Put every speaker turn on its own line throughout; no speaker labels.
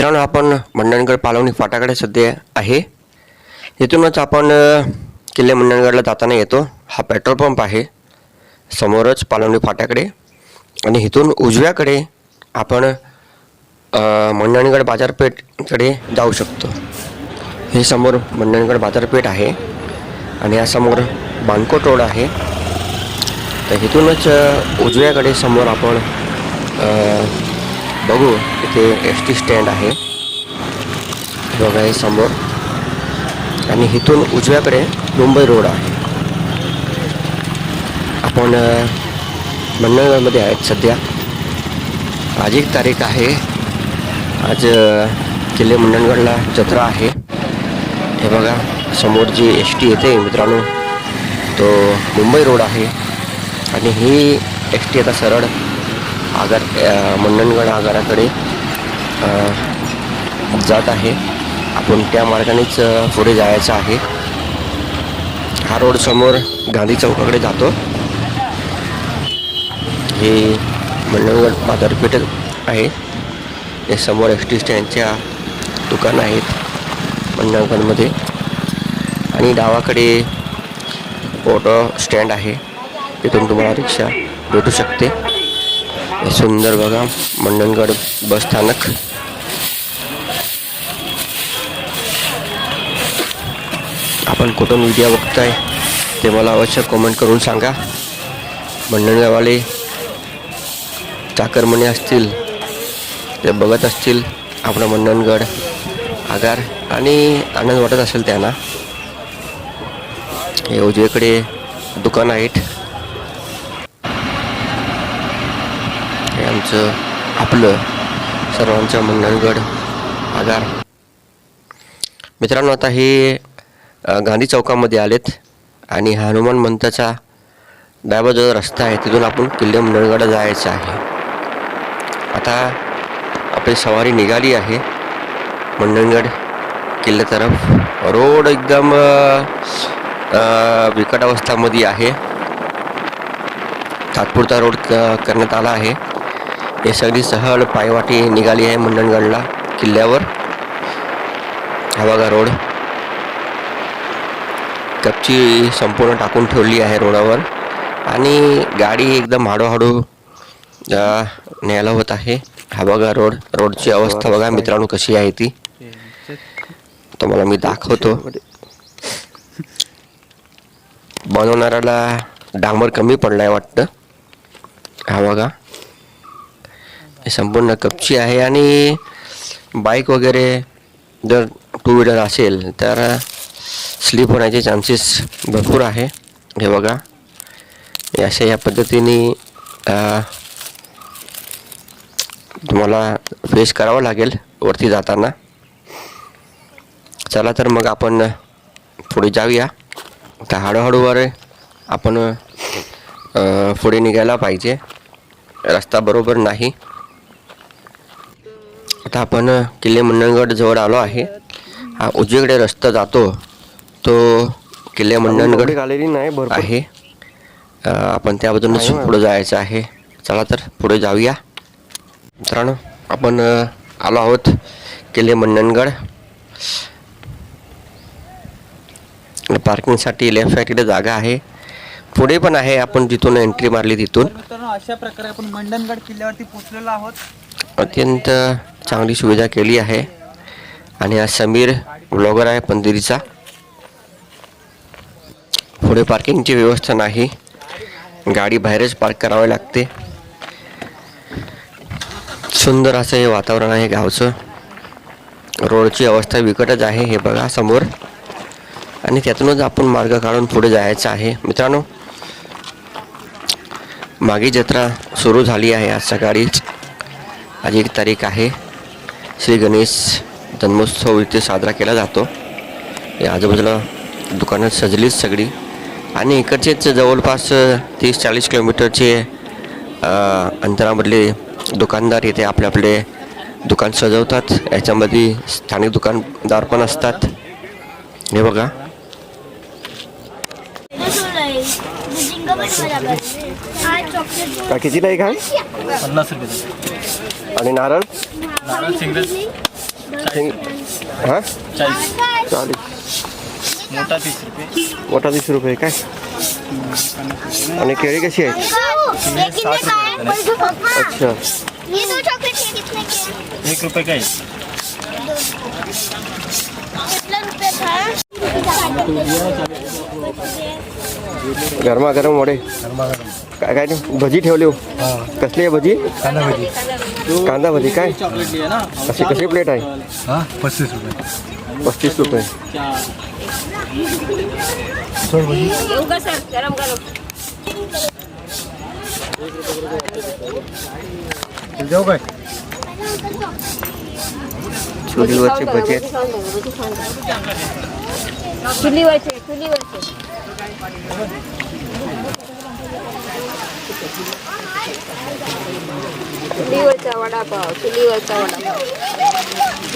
मित्रांनो आपण मंडणगड पालवणी फाटाकडे सध्या आहे. इथूनच आपण किल्ले मंडणगडला जाताना येतो. हा पेट्रोल पंप आहे. समोरच पालवणी फाट्याकडे. आणि इथून उजव्याकडे आपण मंडणगड बाजारपेठकडे जाऊ शकतो. हे समोर मंडणगड बाजारपेठ आहे. आणि या समोर बांकोट रोड आहे. तर इथूनच उजव्याकडे समोर आपण बघू इथे एस टी स्टँड आहे. हे बघा हे समोर. आणि इथून उजव्याकडे मुंबई रोड आहे. आपण अ, मंडणगडमध्ये आहेत सध्या. आज एक तारीख आहे. आज किल्ले मंडणगडला जत्रा आहे. हे बघा समोर जी एस टी येते मित्रांनो तो मुंबई रोड आहे. आणि ही एस टी आता सरळ आगार मंडणगड आगाराकडे जात आहे. आपण त्या मार्गानेच पुढे जायचं आहे. हा रोड समोर गांधी चौकाकडे जातो. हे मंडणगड बाजारपेठ आहे. हे समोर एस टी स्टँडच्या दुकान आहेत मंडणगडमध्ये. आणि डावाकडे ऑटो स्टँड आहे. तिथून तुम्हाला रिक्षा भेटू शकते. सुंदर बघा मंडणगड बस स्थानक. आपण कुठून व्हिडिओ बघताय ते मला अवश्य कमेंट करून सांगा. मंडणगडवाले चाकरमणी असतील ते बघत असतील आपलं मंडणगड आगार आणि आनंद वाटत असेल त्यांना. हे उजवीकडे दुकान आहेत. हे आपलं सर्वांचं मंडणगड आगार मित्रांनो आता हे गांधी चौकामध्ये आलेत आणि हनुमान मंताचा डायबा जो रस्ता आहे तिथून आपण किल्ले मंडणगडला जायचं आहे. आता आपली सवारी निघाली आहे मंडणगड किल्ल्यातर्फ रोड एकदम बिकट अवस्थामध्ये आहे. तात्पुरता रोड करण्यात आला आहे. हे सगळी सहल पायवाटी निघाली आहे मंडणगडला किल्ल्यावर. हवागा रोड कपची संपूर्ण टाकून ठेवली आहे रोडावर. आणि गाडी एकदम हळूहळू न्यायला होत आहे. हा बघा रोड रोडची अवस्था बघा मित्रांनो कशी आहे ती. तुम्हाला मी दाखवतो. बनवणाऱ्याला डांबर कमी पडलाय वाटतं. हा बघा. संपूर्ण कपची आहे आणि बाईक वगैरे जर टू व्हीलर असेल तर स्लिप होण्याचे चान्सेस भरपूर आहे. हे बघा. अशा या पद्धतीने तुम्हाला फेस करावं लागेल वरती जाताना. चला तर मग आपण पुढे जाऊया. तर हळूहळूवर आपण पुढे निघायला पाहिजे. रस्ता बरोबर नाही. आता आपण किल्ले मंडणगड जवळ आलो आहे. हा उजवीकडे रस्ता जातो. तो किल्ले मंडणगड
आलेली नाही भरपूर.
आहे. आपण त्या बाजूनच पुढे जायचं आहे. चला तर पुढे जाऊया. मित्रांनो आपण आलो आहोत किल्ले मंडणगड. पार्किंगसाठी लेफ्ट साईडकडे जागा आहे. पुढे पण आहे आपण जिथून एंट्री मारली तिथून.
अशा प्रकारे आपण मंडणगड किल्ल्यावरती पोहोचलेलो आहोत.
अत्यंत चांगली सुविधा केली आहे. आणि हा समीर ब्लॉगर आहे पंदिरीचा पुढे पार्किंगची व्यवस्था नाही. गाडी बाहेरच पार्क करावी लागते. सुंदर असं हे वातावरण आहे गावचं. रोडची अवस्था विकटच आहे हे बघा समोर. आणि त्यातूनच आपण मार्ग काढून पुढे जायचं आहे. मित्रांनो मागे जत्रा सुरू झाली आहे आज सकाळीच. आज एक तारीख आहे. श्री गणेश जन्मोत्सव इथे साजरा केला जातो. या आजूबाजूला दुकानं सजलीच सगळी. आणि इकडचेच जवळपास तीस चाळीस किलोमीटरचे अ, अंतरामधले दुकानदार इथे आपले आपले दुकान सजवतात. याच्यामध्ये स्थानिक दुकानदार पण असतात. हे बघा.
काय कितीला एक आहे
पन्नास रुपये.
आणि नारळ?
शेंग हां
चाळीस मोठा तीस रुपये.
काय? आणि केळी कशी आहे? अच्छा.
ये दो चॉकलेट कितने के
एक रुपये काय?
कितना रुपए था
गरमागरम वडे काय काय नाही भजी ठेवली हो कसली आहे भजी कांदा भजी काय
चॉकलेट लिया ना
कशी कशी प्लेट आहे
हाँ पच्चीस रुपये
पस्तीस रुपये
येऊ का सर गरम गरम
जाऊ काय
चुलीवरचे भजी आहेत
चुलीवरचे चुलीवरचे. चुलीवरचा वडापाव चुलीवरचा वडापाव.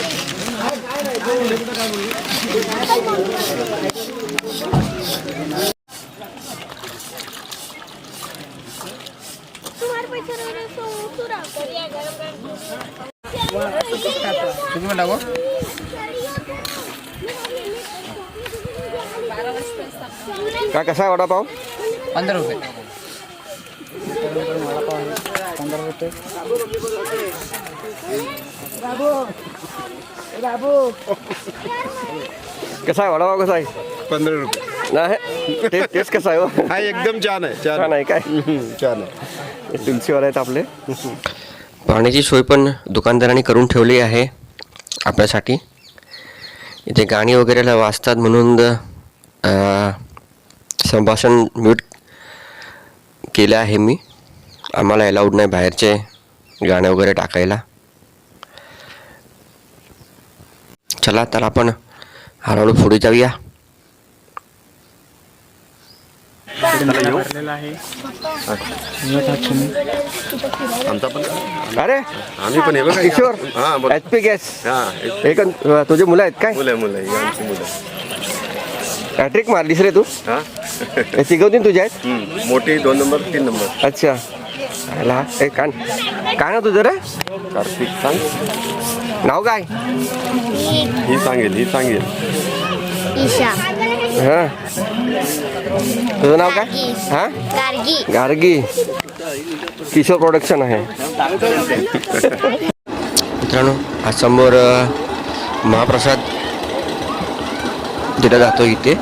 तुम्ही
काय कसा आहे वडापाव?
पंधरा रुपये.
कसा आहे वडापाव कसा आहे?
पंधरा रुपये.
नाही टेस्ट कसा आहे हो?
हा एकदम छान आहे छान
आहे. काय?
हम्म, छान आहे.
तुलसीवाला आहेत आपले. पाण्याची सोय पण दुकानदारांनी करून ठेवली आहे आपल्यासाठी. इथे गाणी वगैरेला वाचतात म्हणून अं, संभाषण म्यूट केलं आहे मी. आम्हाला अलाउड नाही बाहेरचे गाणे वगैरे टाकायला. चला तर आपण हळूहळू पुढे जाऊया.
आहे
अरे
आम्ही पण हे बघा
किशोर
हा बोल.
एच पी गॅस एक तुझे मुलं आहेत काय?
मुलं मुलं
हॅट्रिक मारलीस रे तू. तिघवतीन तुझ्या आहेत?
हम्म, मोठी दोन नंबर तीन नंबर.
अच्छा. ला ए कान. काय ना तुझं रे?
कार्तिक सांग.
नाव काय?
ही सांगेल ही सांगेल.
ईशा.
हां. तुझं नाव काय? हां?
गार्गी.
गार्गी. किशोर प्रोडक्शन आहे. मित्रांनो आज समोर अ, महाप्रसाद दिला जातो इथे.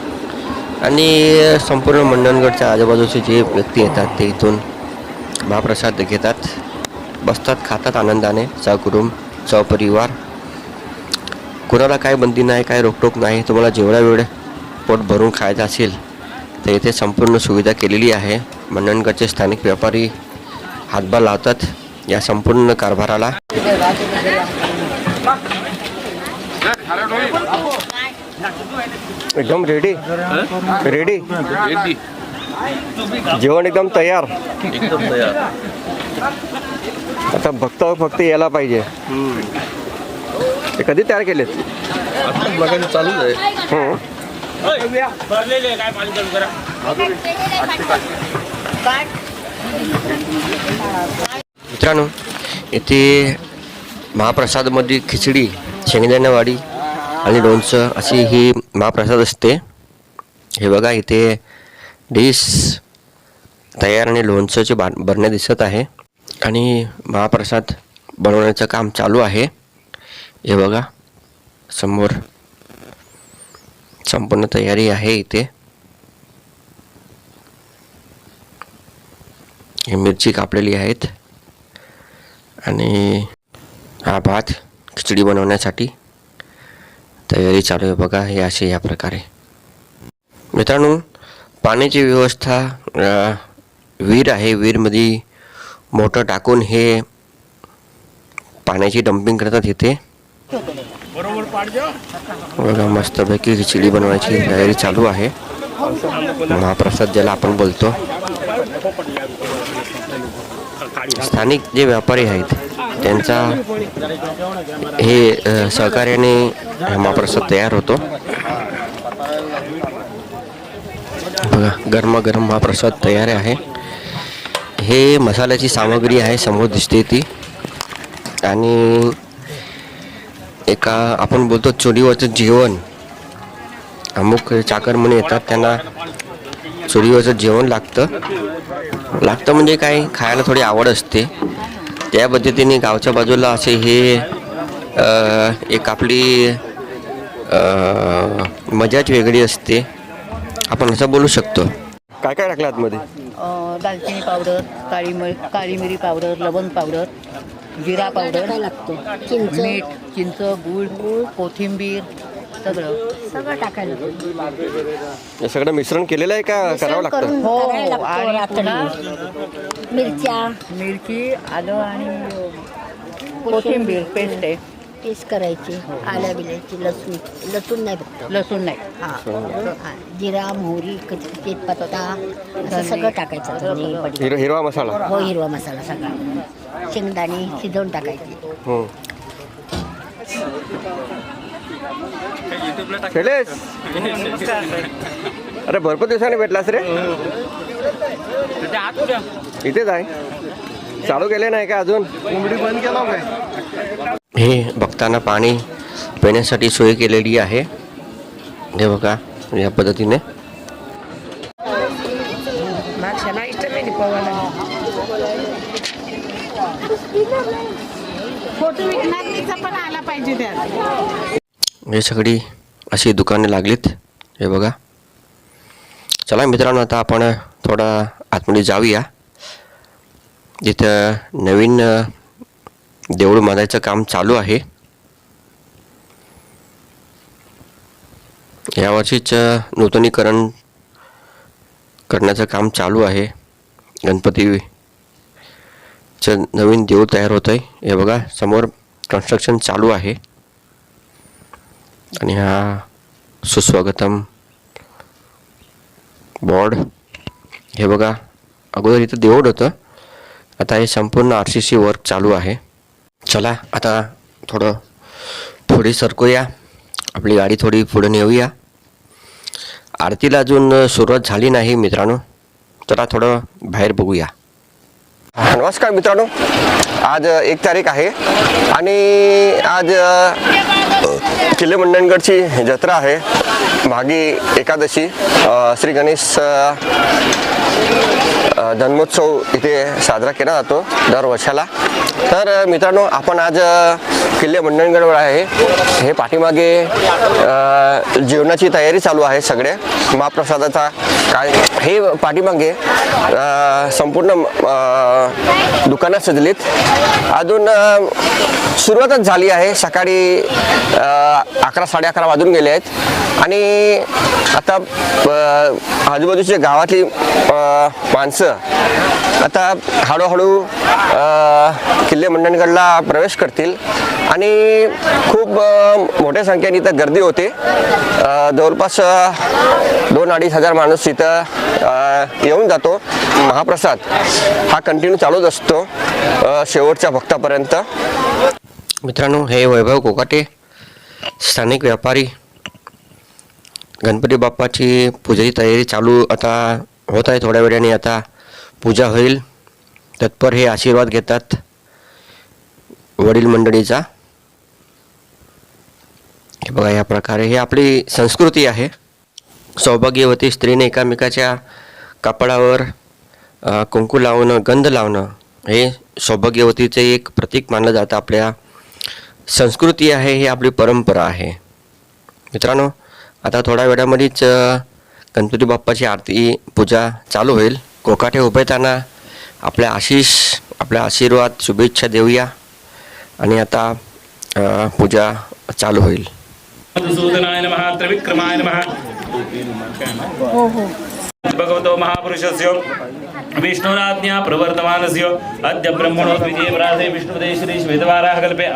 आणि संपूर्ण मंडणगडच्या आजूबाजूचे जे व्यक्ती येतात ते इथून महाप्रसाद घेतात. बसतात खातात आनंदाने सहकुटुंब सहपरिवार. कुणाला काय बंदी नाही काय रोकटोक नाही तुम्हाला जेवढा वेळ पोट भरून खायचं असेल तर इथे संपूर्ण सुविधा केलेली आहे. मंडणगडचे स्थानिक व्यापारी हातभार लावतात या संपूर्ण कारभाराला. एकदम रेडी रेडी जेवण एकदम तयार. आता भक्त फक्त यायला पाहिजे. ते कधी तयार केलेत?
चालूच आहे
हं. मित्रांनो इथे महाप्रसादमध्ये खिचडी शेंगदाण्यावाडी आणि लोणचं अशी ही महाप्रसाद असते. हे बघा इथे डिश तयार आणि लोणचंची बा बरण्या दिसत आहे. आणि महाप्रसाद बनवण्याचं काम चालू आहे. हे बघा समोर संपूर्ण तयारी आहे इथे. ही मिरची कापलेली आहेत. आणि हा भात खिचडी बनवण्यासाठी. तयारी चालू आहे बघा हे असे या प्रकारे. मित्रांनो पाण्याची व्यवस्था विहीर आहे. विहीरमध्ये मोटर टाकून हे पाण्याची डम्पिंग करतात इथे. बघा मस्तपैकी खिचडी बनवायची तयारी चालू आहे. महाप्रसाद ज्याला आपण बोलतो. स्थानिक जे व्यापारी आहेत त्यांचा हे सहकार्याने महाप्रसाद तयार होतो. बघा गरमागरम महाप्रसाद तयार आहे. हे मसाल्याची सामग्री आहे समोर दिसते ती. आणि एका आपण बोलतो चुलीवरचं जेवण. अमुक चाकरमणी येतात त्यांना चुलीवरचं जेवण लागतं. लागतं म्हणजे काय खायला थोडी आवड असते. त्या पद्धतीने गावच्या बाजूला असे हे एक आपली मजाच वेगळी असते. आपण असं बोलू शकतो. काय काय टाकलं आतमध्ये?
दालचिनी पावडर काळी मिरी काळी मिरी पावडर लवंग पावडर जिरा पावडर
लागतो?
मीठ चिंच गूळ कोथिंबीर सगळं.
सगळं टाकायला.
हे सगळं मिश्रण केलेलं आहे का करावं लागतं?
करून
हो
करायला
हो
लागतो
आणि
रात्री.
पुन्हा
मिरच्या.
मिरची आलं आणि कोथिंबीर पेस्ट आहे.
टेस्ट करायची आल्या बिल्याची लसूण. लसूण नाही फक्त.
लसूण नाही.
हा. हा. जिरा मोहरी कच- तेजपत्ता असं सगळं टाकायचं धने.
हिर हिरवा मसाला.
हो हिरवा मसाला सगळा. शेंगदाणे शिजवून टाकायचे.
हम्म. शैलेश। अरे भरपूर दिवसाने भेटलास रे. इथेच आहे. चालू केले नाही का अजून?
कोंबडी बंद केला काय
हे बघताना पाणी पिण्यासाठी सोय केलेली आहे. हे बघा या पद्धतीने.
फोटो पण आला पाहिजे त्यात.
हे सगळी अशी दुकाने लागलीत. हे बघा. चला मित्रांनो आता आपण थोडा आतमध्ये जाऊया. जिथं नवीन देऊळ बांधायचं काम चालू आहे. यावर्षीच नूतनीकरण करण्याचं काम चालू आहे. गणपतीचं नवीन देऊळ तयार होत आहे हे बघा समोर कन्स्ट्रक्शन चालू आहे. आणि हा सुस्वागतम बॉर्ड हे बघा अगोदर इथं देवड होतं. आता हे संपूर्ण आर सी सी वर्क चालू आहे. चला आता थोडं पुढे सरकूया. आपली गाडी थोडी पुढे नेऊया. आरतीला अजून सुरुवात झाली नाही मित्रांनो. चला थोडं बाहेर बघूया. नमस्कार मित्रांनो. आज एक तारीख आहे. आणि आज किल्ले मंडणगडची जत्रा आहे. मागी एकादशी श्री गणेश जन्मोत्सव इथे साजरा केला जातो दर वर्षाला. तर मित्रांनो आपण आज किल्ले मंडणगडवर आहे. हे पाठीमागे जेवणाची तयारी चालू आहे सगळे. महाप्रसादाचा काय हे पाठीमागे संपूर्ण दुकानं सजलीत. अजून सुरुवातच झाली आहे. सकाळी अकरा साडे अकरा वाजून गेले आहेत. आणि आता आजूबाजूच्या गावातली माणसं आता हळूहळू किल्ले मंडणगडला प्रवेश करतील. आणि खूप मोठ्या संख्येने इथं गर्दी होते. जवळपास दोन अडीच हजार माणूस इथं येऊन जातो. महाप्रसाद हा कंटिन्यू चालूच असतो शेवटच्या भक्तापर्यंत. मित्रांनो हे वैभव कोकाटे स्थानिक व्यापारी गणपती बाप्पाची पूजेची तयारी चालू आता होत आहे थोड्या वेळाने. आता पूजा होईल. तत्पर हे आशीर्वाद घेतात वडील मंडळीचा. हे बघा या प्रकारे हे आपली संस्कृती आहे. सौभाग्यवती स्त्रीने एकामेकाच्या कापडावर कुंकू लावणं गंध लावणं हे सौभाग्यवतीचे एक प्रतीक मानलं जातं. आपल्या संस्कृती आहे ही आपली परंपरा आहे. मित्रांनो आता थोड्या वेळामध्येच गणपती बाप्पाची आरती पूजा चालू होईल. कोकाटे उभेताना आपल्या आशीष आपल्या आशीर्वाद शुभेच्छा देऊया. आणि आता पूजा चालू होईल.
भगवतो महापुरुषस्य विष्णुराज्ञा प्रवर्तमानस्य अद्य ब्रह्मणो द्वितीये प्राधे विष्णुपदे श्री श्वेतवाराः कल्पे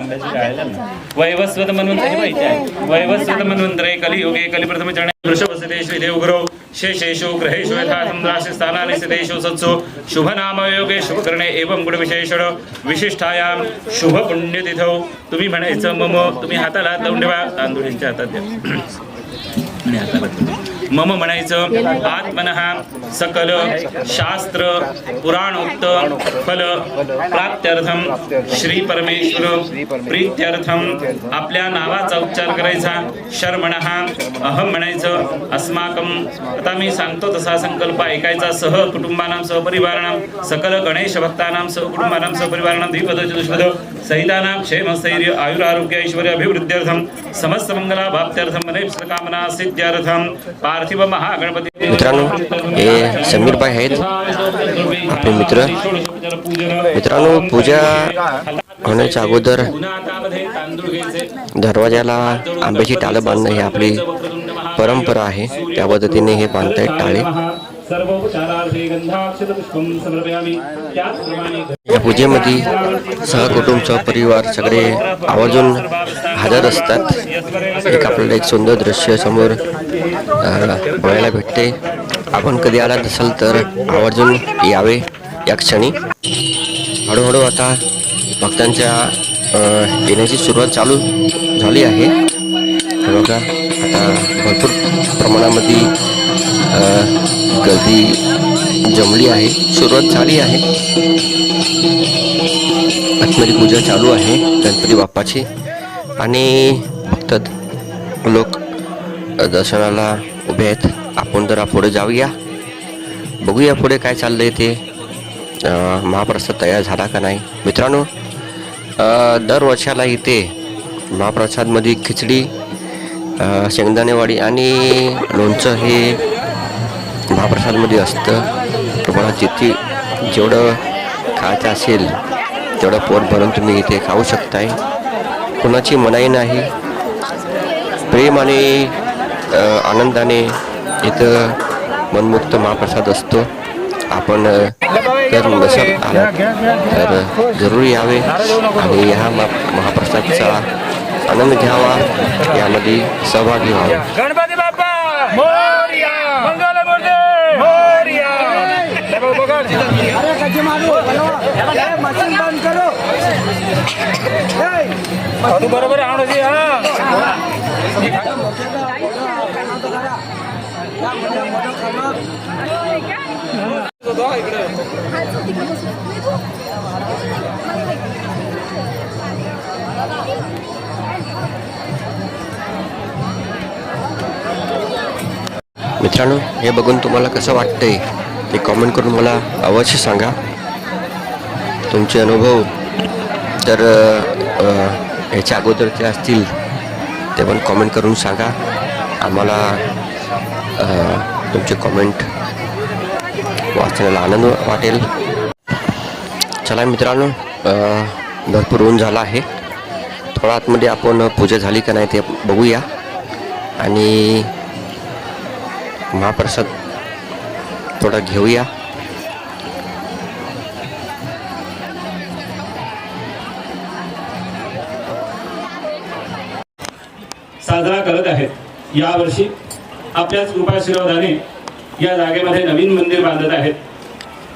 वैवस्वत मन्वंतरे माहिती वैवस्वत मन्वन्तरे कलियुगे कलिप्रथम चरणे श्रीदेवगुरौ शेषेषु ग्रहेषु यथा चंद्राशि स्थानानि स्थितेषु सत्सु शुभनामयोगे शुभकरणे एवं गुणविशेषण विशिष्टायां शुभपुण्यतिथौ। तुम्ही म्हणायचं मम तुम्ही हाताला हात लावून ठेवा हातात द्या। आणि हाताला मम म्हणायचं आत्मनः सकल शास्त्र पुराणोक्त फल प्राप्त्यर्थम श्री परमेश्वर प्रीत्यर्थम आपल्या नावाचा उच्चार करायचा. शर्मणः अहम म्हणायचं अस्माकम आता मी सांगतो तसा संकल्प ऐकायचा सह कुटुंबानां सहपरिवाराणां सकल गणेश भक्तानां सहकुटुंबानां सहपरिवाराणां द्विपद चतुष्पद सहितानां क्षेम स्थैर्य आयुरारोग्य ऐश्वर्य अभिवृद्ध्यर्थम समस्त मंगलाभाप्त्यर्थम कामना सिद्ध्यर्थम
मित्रांनो हे समीरबाई आहेत. आपले मित्र. मित्रांनो पूजा होण्याच्या अगोदर दरवाजाला आंब्याची टाळं बांधणं ही आपली परंपरा आहे. त्या पद्धतीने हे बांधतायत टाळे. या पूजेमध्ये सहकुटुंब सहपरिवार सगळे आवर्जून हजर असतात. एक आपल्याला एक सुंदर दृश्य समोर बघायला भेटते. आपण कधी आला नसाल तर आवर्जून यावे या क्षणी. हळूहळू आता भक्तांच्या येण्याची सुरुवात चालू झाली आहे. बघा आता भरपूर प्रमाणामध्ये गर्दी जमली आहे. सुरुवात झाली आहे. आतमध्ये पूजा चालू आहे. गणपती बाप्पाची. आणि भक्त लोक दर्शनाला उभे आहेत. आपण जरा पुढे जाऊया. बघूया पुढे काय चाललंय ते. महाप्रसाद तयार झाला का नाही? मित्रांनो दर वर्षाला इथे महाप्रसादमध्ये खिचडी शेंगदाणेवाडी आणि लोणचं हे महाप्रसादमध्ये असतं. तुम्हाला जिथे जेवढं खायचं असेल तेवढं पोट भरून तुम्ही इथे खाऊ शकताय. कुणाची मनाई नाही. प्रेम आणि आनंदाने इथं मनमुक्त महाप्रसाद असतो आपण अ, जर नसल आलात तर जरूर यावे आणि ह्या मा महाप्रसादचा आनंद घ्यावा यामध्ये सहभागी व्हावा
गणपती बाप्पा मोरया मंगल मूर्ती मोरया तू बरोबर आहे आणू हा
मित्रांनो हे बघून तुम्हाला कसं वाटतंय? ते कॉमेंट करून मला अवश्य सांगा. तुमचे अनुभव. तर ह्याच्या अगोदरचे असतील ते पण कॉमेंट करून सांगा. आम्हाला तुमचे कमेंट वाचण्याला आनंद वाटेल. चला मित्रांनो भरपूर ऊन झाला आहे. थोडा आतमध्ये आपण पूजा झाली का नाही ते बघूया. आणि महाप्रसाद थोडा घेऊया.
साजरा करत आहेत. यावर्षी आपल्याच कृपाशीर्वादाने या जागेमध्ये नवीन मंदिर बांधत आहेत.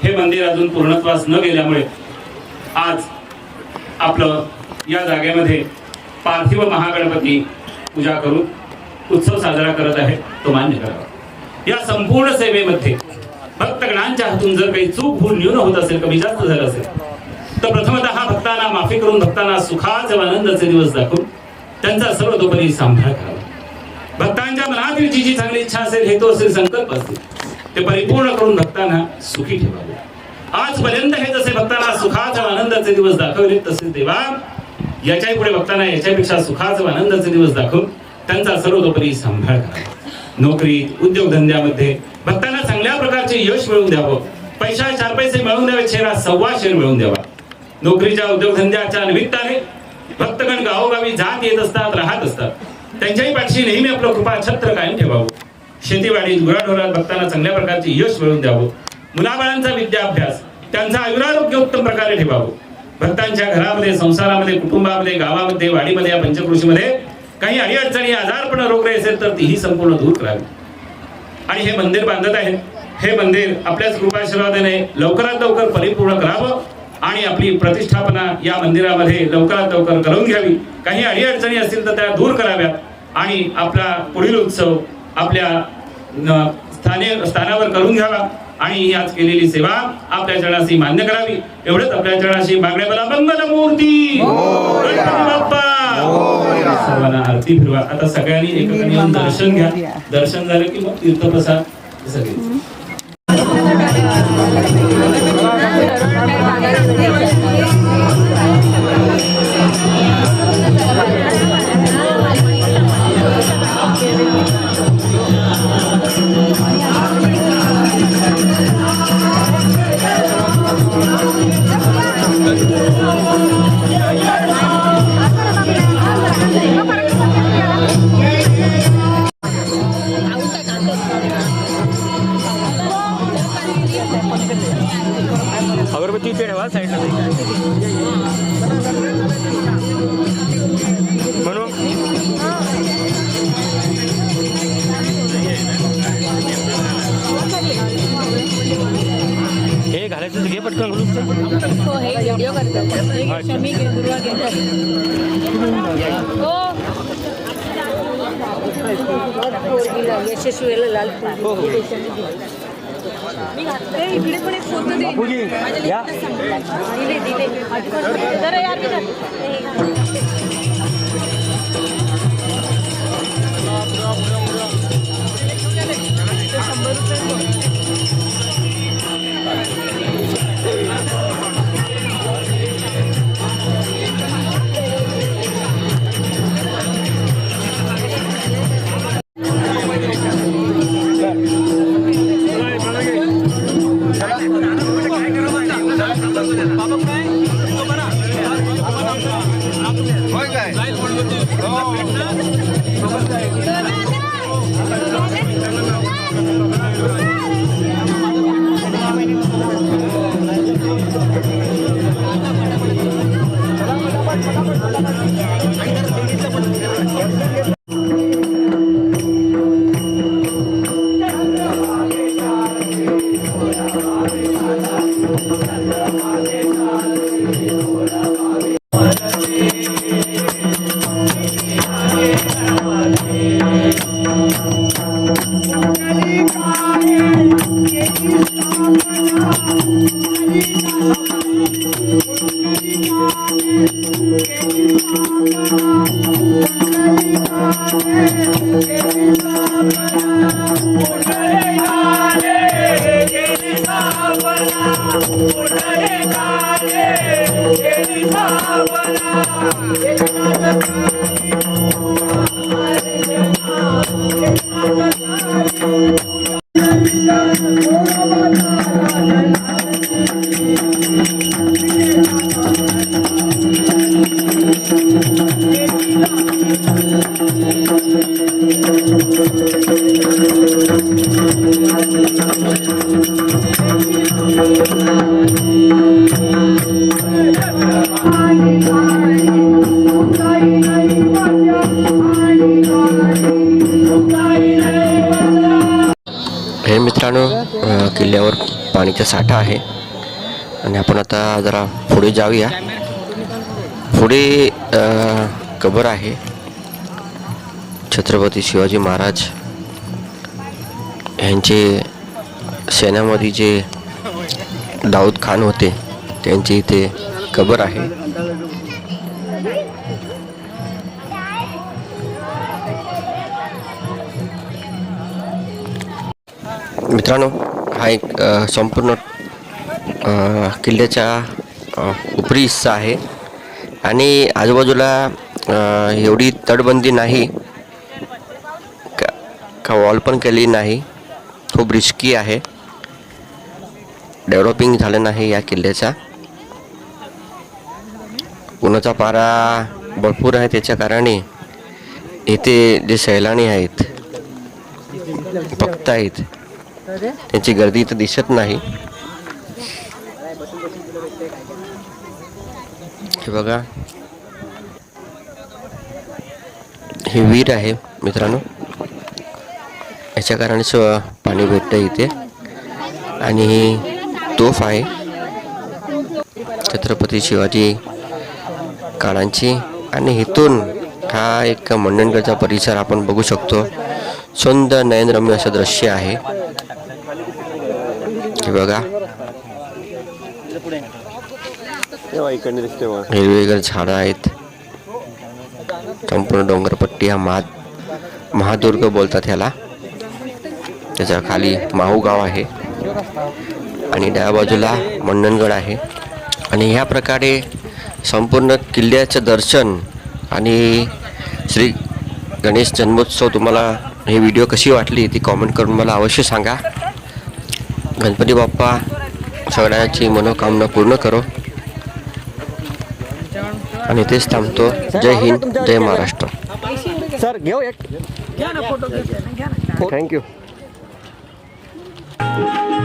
हे मंदिर अजून पूर्णत्वास न गेल्यामुळे आज आपलं या जागेमध्ये पार्थिव महागणपती पूजा करून उत्सव साजरा करत आहे तो मान्य करावा. या संपूर्ण सेवेमध्ये भक्तगणांच्या हातून जर काही चूक भूल न्यून होत असेल कमी जास्त झालं असेल तर प्रथमतः भक्तांना माफी करून भक्तांना सुखाचे आनंदाचे दिवस दाखवून त्यांचा सर्वतोपरी सांभाळ करा. भक्तांच्या मनातील जी जी चांगली इच्छा असेल हेतू असेल संकल्प असतील ते परिपूर्ण करून भक्तांना सुखी ठेवावे. आजपर्यंत हे जसे भक्तांना सुखाचे आनंदाचे दिवस दाखवले तसे देवा याच्याही पुढे भक्तांना याच्यापेक्षा सुखाचे आनंदाचे दिवस दाखवून त्यांचा सर्वतोपरी सांभाळ करावा. नोकरी उद्योगधंद्यामध्ये भक्तांना चांगल्या प्रकारचे यश मिळवून द्यावं. पैसा चार पैसे मिळवून द्यावे शेरा सव्वा शेर मिळवून द्यावा. नोकरीच्या उद्योगधंद्याच्या निमित्ताने भक्तगण गावोगावी जात येत असतात राहत असतात. त्यांच्याही पाठशी नेहमी आपलं कृपा छत्र कायम ठेवावं. शेतीवाडीत गुराढोरात भक्तांना चांगल्या प्रकारचे यश मिळवून द्यावं. मुलाबाळांचा विद्याभ्यास त्यांचा आयुरारोग्य उत्तम प्रकारे ठेवावं. भक्तांच्या घरामध्ये संसारामध्ये कुटुंबामध्ये गावामध्ये वाडीमध्ये या पंचकृषीमध्ये काही अडीअडचणी आजारपण रोगराई असेल तर तीही संपूर्ण दूर करावी. आणि हे मंदिर बांधत आहे. हे मंदिर आपल्याच कृपाशीर्वादाने लवकरात लवकर परिपूर्ण करावं आणि आपली प्रतिष्ठापना या मंदिरामध्ये लवकरात लवकर करून घ्यावी. काही अडीअडचणी असतील तर त्या दूर कराव्यात. आणि आपला पुढील उत्सव आपल्या स्थाने स्थानावर करून घ्यावा. आणि ही आज केलेली सेवा आपल्या चरणाशी मान्य करावी. एवढंच आपल्या चरणाशी मागण्या मला मंगल मूर्ती सर्वांना आरती फिरवा. आता सगळ्यांनी एकत्र येऊन दर्शन घ्या. दर्शन झालं की मग तीर्थप्रसाद सगळे
ठेवा साईडला म्हणून हे घालायचं घे पटकन. ग्रुपचं
यशस्वीला लाल
या
हे ते इकडे
पण एक
फोटो दे.
दिले
दिले जरा यार मी हे
मित्रांनो किल्ल्यावर पाणीचा साठा आहे. आणि आपण आता जरा पुढे जाऊया. पुढे कबर आहे. छत्रपती शिवाजी महाराज यांचे सेनामध्ये जे दाऊद खान होते त्यांची इथे कबर आहे. मित्रांनो हा एक संपूर्ण किल्ल्याचा उपरी हिस्सा आहे. आणि आजूबाजूला एवढी तटबंदी नाही. का वॉल पण केली नाही. खूप रिस्की आहे. डेव्हलपिंग झालं नाही या किल्ल्याचा. उन्हाचा पारा भरपूर आहे त्याच्या कारणे इथे जे सैलानी आहेत भक्त आहेत त्यांची गर्दी इथं दिसत नाही. हे बघा. हे वीर आहे मित्रांनो. याच्या कारणेच पाणी भेटतं इथे. आणि तोफ आहे. छत्रपती शिवाजी काळांची. आणि इथून हा एक मंडणगडचा परिसर आपण बघू शकतो. सुंदर नयनरम्य असं दृश्य आहे. हे बघा.
तेव्हा इकडे
झाडं आहेत. संपूर्ण डोंगरपट्टी हा महा महादुर्ग बोलतात ह्याला. त्याच्याखाली माहू गाव आहे. आणि डाव्या बाजूला मंडणगड आहे. आणि ह्या प्रकारे संपूर्ण किल्ल्याचं दर्शन आणि श्री गणेश जन्मोत्सव तुम्हाला ही व्हिडिओ कशी वाटली ती कॉमेंट करून मला अवश्य सांगा. गणपती बाप्पा सगळ्यांची मनोकामना पूर्ण करो. आणि तेच थांबतो. जय हिंद जय महाराष्ट्र.
सर घेऊ एक.
Thank you Thank you.